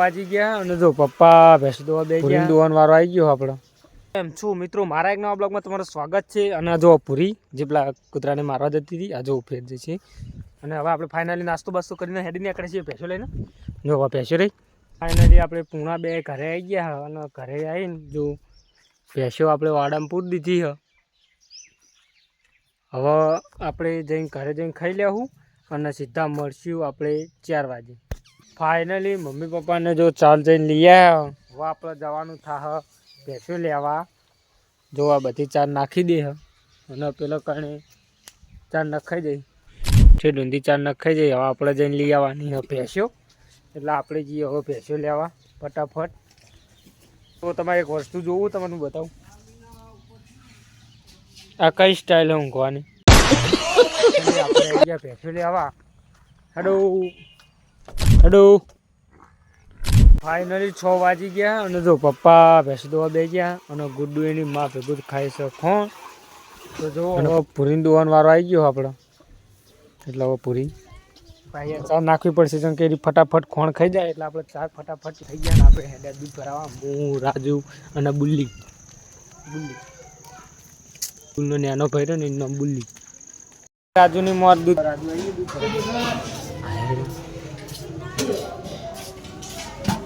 વાજી ગયા અને જો પપ્પા ભેંસ દોવા બે ગયા. દોવાન વારો આવી ગયો આપણો. એમ છું મિત્રો મારા એક નવા બ્લોગમાં તમારું સ્વાગત છે. અને જો પૂરી જે પેલા કૂતરાને મારવા જતી હતી આ જો ફેર જે છે. અને હવે આપણે ફાઇનલી નાસ્તો બાસ્તો કરીને હેડી નીકળે છીએ ભેંસો લઈને. જો હવે ભેંસો રહી ફાઇનલી આપણે પૂણા બે ઘરે આવી ગયા અને ઘરે આવીને જો ભેંસો આપણે વાડામાં પૂરી દીધી હ. હવે આપણે જઈને ઘરે જઈને ખાઈ લેવું અને સીધા મળશું આપણે ચાર વાગે. ફાઇનલી મમ્મી પપ્પાને જો ચાલ જઈને લઈ આવ્યા હવે આપણે જવાનું થાહ. ભેંસો લેવા જો આ બધી ચાર નાખી દે અને પેલો કણે ચાર નખાઈ જઈ છે ડુંધી ચાર નખાઈ જઈ હવે આપણે જઈને લઈ આવવાની ભેંસ્યો ભેંસો. એટલે આપણે જઈએ હવે ભેંસો લેવા ફટાફટ. તો તમારે એક વસ્તુ જોવું, તમને બતાવું. આ કઈ સ્ટાઇલ ઊંઘવાની? આપણે આવી ગયા ભેંસો લેવા હેડો હેડો. ફાઇનલી છ વાગી ગયા અને જો પપ્પા ભેંસ દોવા બે ગયા અને ગુડ્ડુ એની માં ભેગું ખાઈ છે ખોણ. તો જો હવે પૂરીને દોવાનો વારો આવી ગયો આપણો. એટલે હવે પૂરી. અહીંયા ચા નાખવી પડશે જેમ કે એની ફટાફટ ખોણ ખાઈ જાય એટલે આપણે ચા ફટાફટ થઈ ગયા આપણે હેડા દૂધ ભરાવા. હું રાજુ અને બુલ્લી. બુલ્લી. બુલ્લો નાનો ભાઈ રહ્યો ને એનું નામ બુલ્લી. રાજુની મોત દૂધ. રાજુ